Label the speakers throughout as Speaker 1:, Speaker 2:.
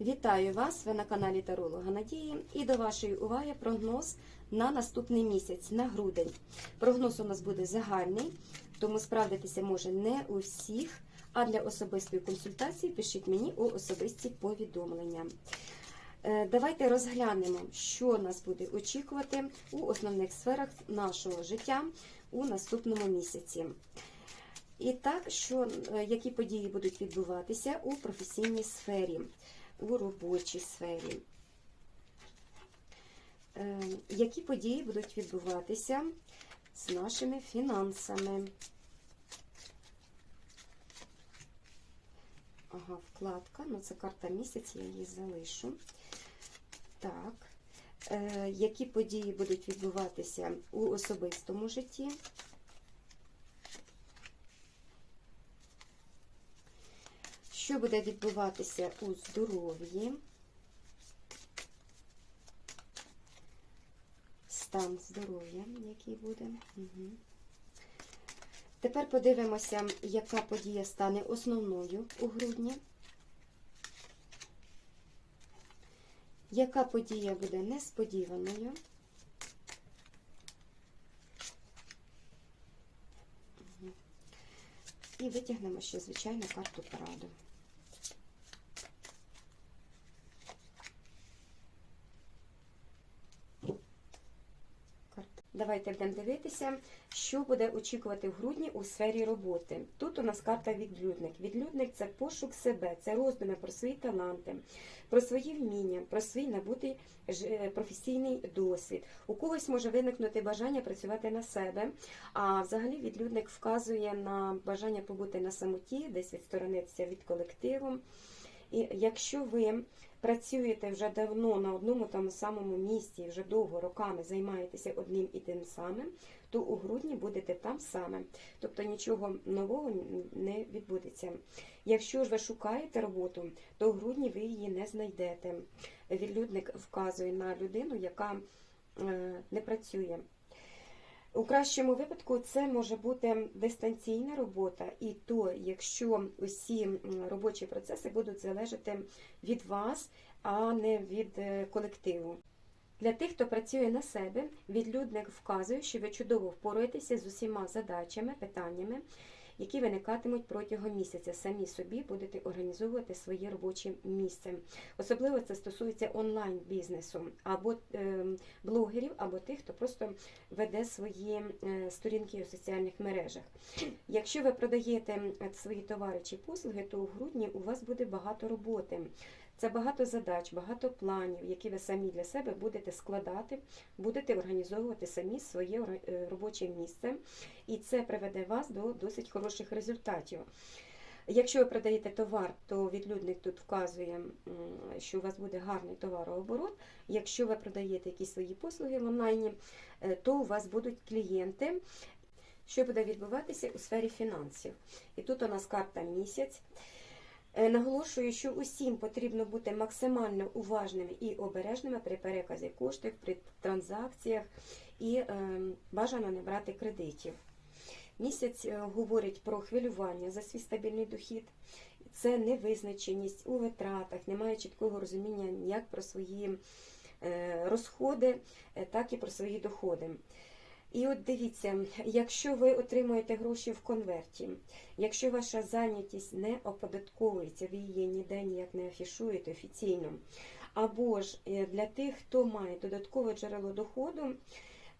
Speaker 1: Вітаю вас! Ви на каналі Таролога Надії і до вашої уваги прогноз на наступний місяць, на грудень. Прогноз у нас буде загальний, тому справдитися може не у всіх, а для особистої консультації пишіть мені у особисті повідомлення. Е, Давайте розглянемо, що нас буде очікувати у основних сферах нашого життя у наступному місяці. І так, що, е, які події будуть відбуватися у професійній сфері, у робочій сфері. Е, Які події будуть відбуватися з нашими фінансами? Ага, вкладка, ну це карта місяць, я її залишу. Так. Е, Які події будуть відбуватися у особистому житті? Що буде відбуватися у здоров'ї? Стан здоров'я, який буде. Угу. Тепер подивимося, яка подія стане основною у грудні. Яка подія буде несподіваною? І витягнемо ще, звичайно, карту пораду. Давайте будемо дивитися, що буде очікувати в грудні у сфері роботи. Тут у нас карта відлюдник. Відлюдник це пошук себе, це роздуми про свої таланти, про свої вміння, про свій набутий професійний досвід. У когось може виникнути бажання працювати на себе, а взагалі відлюдник вказує на бажання побути на самоті, десь відсторонитися від колективу. І якщо ви працюєте вже давно на одному тому самому місці, вже довго роками займаєтеся одним і тим самим, то у грудні будете там саме. Тобто нічого нового не відбудеться. Якщо ж ви шукаєте роботу, то у грудні ви її не знайдете. Відлюдник вказує на людину, яка е, не працює. У кращому випадку це може бути дистанційна робота, і то, якщо усі робочі процеси будуть залежати від вас, а не від е, колективу. Для тих, хто працює на себе, відлюдник вказує, що ви чудово впораєтеся з усіма задачами, питаннями, які виникатимуть протягом місяця. Самі собі будете організовувати своє робоче місце. Особливо це стосується онлайн-бізнесу або е, блогерів, або тих, хто просто веде свої е, сторінки у соціальних мережах. Якщо ви продаєте е, свої товари чи послуги, то у грудні у вас буде багато роботи. Це багато задач, багато планів, які ви самі для себе будете складати, будете організовувати самі своє е, робоче місце, і це приведе вас до досить хороших результатів. Якщо ви продаєте товар, то відлюдник тут вказує, що у вас буде гарний товарооборот. Якщо ви продаєте якісь свої послуги в онлайні, е, то у вас будуть клієнти. Що буде відбуватися у сфері фінансів? І тут у нас карта місяць. Е, Наголошую, що усім потрібно бути максимально уважними і обережними при переказі коштів, при транзакціях і е, бажано не брати кредитів. Місяць е, говорить про хвилювання за свій стабільний дохід. Це невизначеність у витратах, немає чіткого розуміння як про свої е, розходи, так і про свої доходи. І от дивіться, якщо ви отримуєте гроші в конверті, якщо ваша зайнятість не оподатковується, ви її ніде ніяк не афішуєте офіційно, або ж е, для тих, хто має додаткове джерело доходу,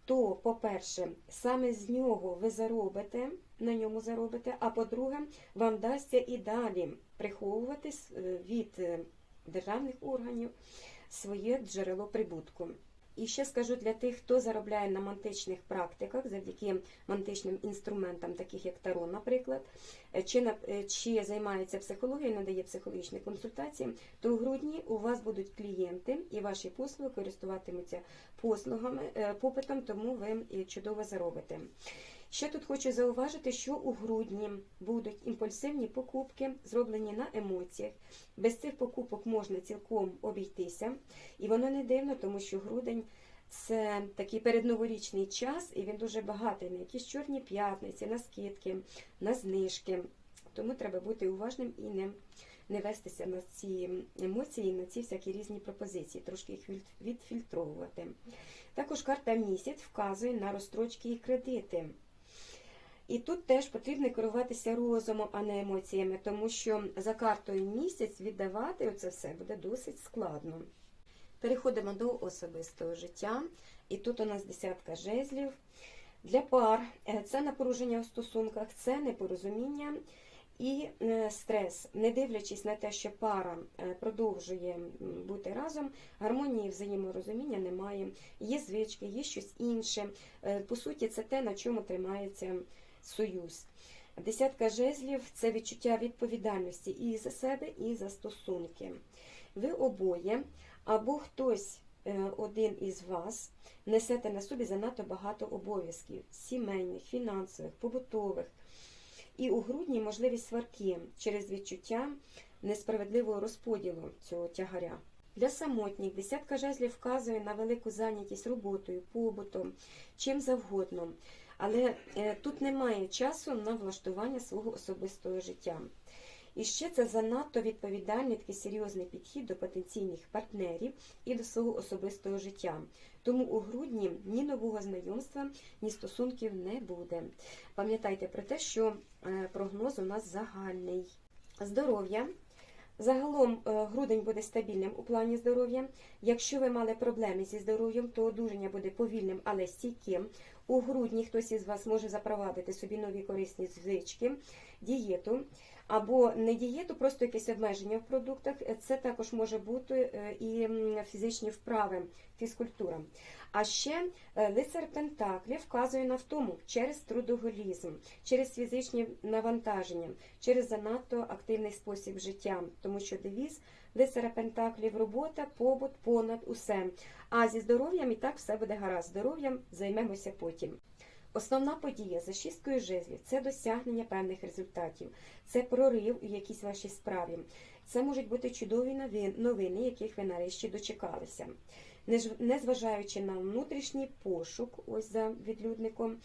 Speaker 1: то, по-перше, саме з нього ви заробите, на ньому заробите, а по-друге, вам вдасться і далі приховувати е, від е, державних органів своє джерело прибутку. І ще скажу для тих, хто заробляє на мантичних практиках завдяки мантичним інструментам, таких як Таро, наприклад, е, чи, е, чи займається психологією, надає психологічні консультації, то у грудні у вас будуть клієнти і ваші послуги користуватимуться послугами, е, попитом, тому ви чудово заробите. Ще тут хочу зауважити, що у грудні будуть імпульсивні покупки, зроблені на емоціях. Без цих покупок можна цілком обійтися, і воно не дивно, тому що грудень це такий передноворічний час, і він дуже багатий на якісь чорні п'ятниці, на скидки, на знижки. Тому треба бути уважним і не не вестися на ці емоції, на ці всякі різні пропозиції, трошки їх відфільтровувати. Також карта місяць вказує на розстрочки і кредити. І тут теж потрібно керуватися розумом, а не емоціями, тому що за картою місяць віддавати оце все буде досить складно. Переходимо до особистого життя. І тут у нас десятка жезлів. Для пар е, це напруження у стосунках, це непорозуміння і е, стрес. Не дивлячись на те, що пара е, продовжує бути разом, гармонії взаєморозуміння немає. Є звички, є щось інше. По суті, це те, на чому тримається союз. Десятка жезлів це відчуття відповідальності і за себе, і за стосунки. Ви обоє або хтось е, один із вас несете на собі занадто багато обов'язків сімейних, фінансових, побутових. І у грудні можливість сварки через відчуття несправедливого розподілу цього тягаря. Для самотніх десятка жезлів вказує на велику зайнятість роботою, побутом, чим завгодно. Але е, тут немає часу на влаштування свого особистого життя. І ще це занадто відповідальний такий серйозний підхід до потенційних партнерів і до свого особистого життя. Тому у грудні ні нового знайомства, ні стосунків не буде. Пам'ятайте про те, що е, прогноз у нас загальний. Здоров'я. Загалом е, грудень буде стабільним у плані здоров'я. Якщо ви мали проблеми зі здоров'ям, то одужання буде повільним, але стійким. У грудні хтось із вас може запровадити собі нові корисні звички, дієту. Або не дієту, просто якесь обмеження в продуктах. Це також може бути е, і фізичні вправи, фізкультура. А ще е, лицар Пентаклів вказує на втому через трудоголізм, через фізичні навантаження, через занадто активний спосіб життя, тому що девіз лицаря Пентаклів робота, побут, понад усе. А зі здоров'ям і так все буде гаразд. Здоров'ям займемося потім. Основна подія за шісткою жезлів це досягнення певних результатів, це прорив у якійсь вашій справі. Це можуть бути чудові новини, яких ви нарешті дочекалися. Незважаючи на внутрішній пошук, ось за відлюдником,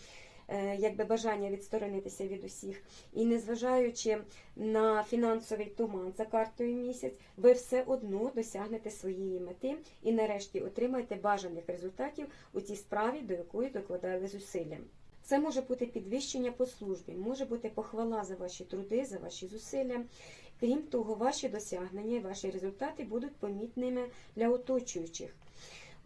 Speaker 1: е, якби бажання відсторонитися від усіх, і незважаючи на фінансовий туман за картою місяць, ви все одно досягнете своєї мети і нарешті отримаєте бажаних результатів у тій справі, до якої докладали зусилля. Це може бути підвищення по службі, може бути похвала за ваші труди, за ваші зусилля. Крім того, ваші досягнення і ваші результати будуть помітними для оточуючих.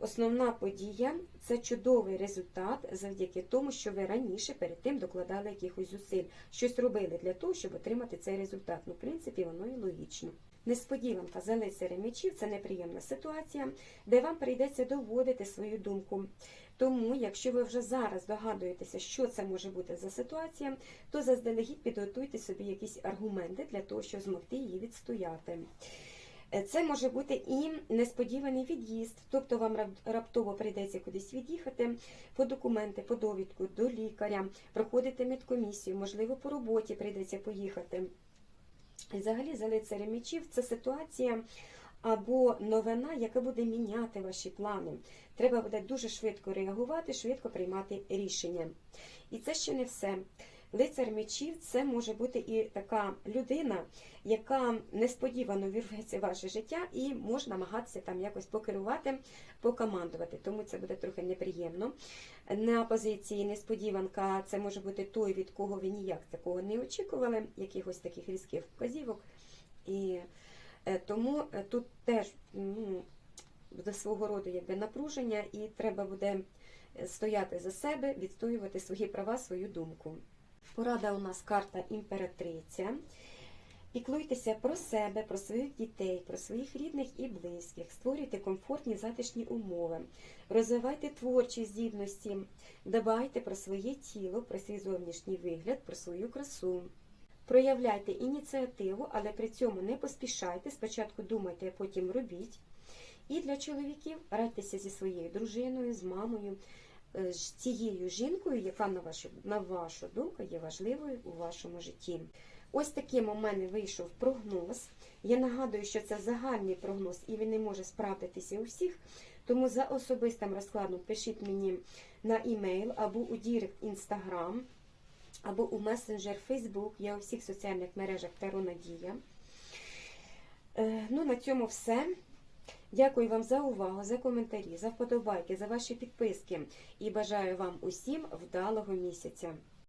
Speaker 1: Основна подія це чудовий результат завдяки тому, що ви раніше перед тим докладали якихось зусиль, щось робили для того, щоб отримати цей результат. Ну, в принципі, воно і логічно. Несподіванка за лицарем мечів це неприємна ситуація, де вам прийдеться доводити свою думку. Тому, якщо ви вже зараз догадуєтеся, що це може бути за ситуація, то заздалегідь підготуйте собі якісь аргументи для того, щоб змогти її відстояти. Е, Це може бути і несподіваний від'їзд, тобто вам рап- раптово прийдеться кудись від'їхати по документи, по довідку до лікаря, проходити медкомісію, можливо, по роботі прийдеться поїхати. І Взагалі, за лицарем мечів це ситуація або новина, яка буде міняти ваші плани. Треба буде дуже швидко реагувати, швидко приймати рішення. І це ще не все. Лицар мечів це може бути і така людина, яка несподівано вірветься в ваше життя і може намагатися там якось покерувати, покомандувати. Тому це буде трохи неприємно. На позиції несподіванка це може бути той, від кого ви ніяк такого не очікували, якихось таких різких вказівок. І е, тому е, тут теж ну, буде свого роду якби напруження, і треба буде е, стояти за себе, відстоювати свої права, свою думку. Порада у нас карта імператриця. Піклуйтеся про себе, про своїх дітей, про своїх рідних і близьких, створюйте комфортні затишні умови, розвивайте творчі здібності, дбайте про своє тіло, про свій зовнішній вигляд, про свою красу. Проявляйте ініціативу, але при цьому не поспішайте. Спочатку думайте, а потім робіть. І для чоловіків радьтеся зі своєю дружиною, з мамою, з цією жінкою, яка, на вашу, на вашу думку, є важливою у вашому житті. Ось таким у мене вийшов прогноз. Я нагадую, що це загальний прогноз і він не може справдитися у всіх. Тому за особистим розкладом пишіть мені на імейл або у Дірект Інстаграм, або у месенджер Фейсбук. Я у всіх соціальних мережах Таро Надія. ну, на цьому все. Дякую вам за увагу, за коментарі, за вподобайки, за ваші підписки і бажаю вам усім вдалого місяця.